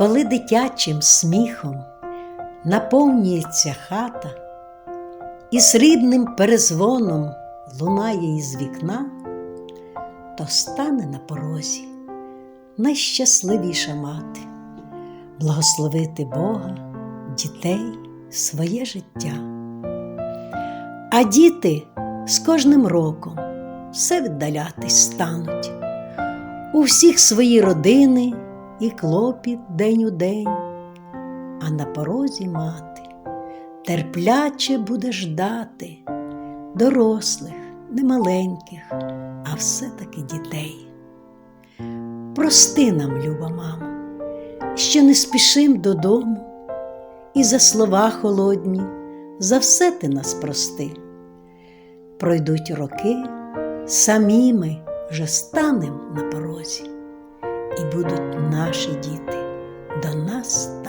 Коли дитячим сміхом наповнюється хата, і срібним перезвоном лунає із вікна, то стане на порозі найщасливіша мати, благословити Бога, дітей, своє життя. А діти з кожним роком все віддалятись стануть. У всіх свої родини і клопіт день у день, а на порозі мати терпляче буде ждати дорослих, немаленьких, а все-таки дітей. Прости нам, люба мамо, що не спішим додому, і за слова холодні, за все ти нас прости. Пройдуть роки, самі ми вже станем на порозі, і будуть наші діти до нас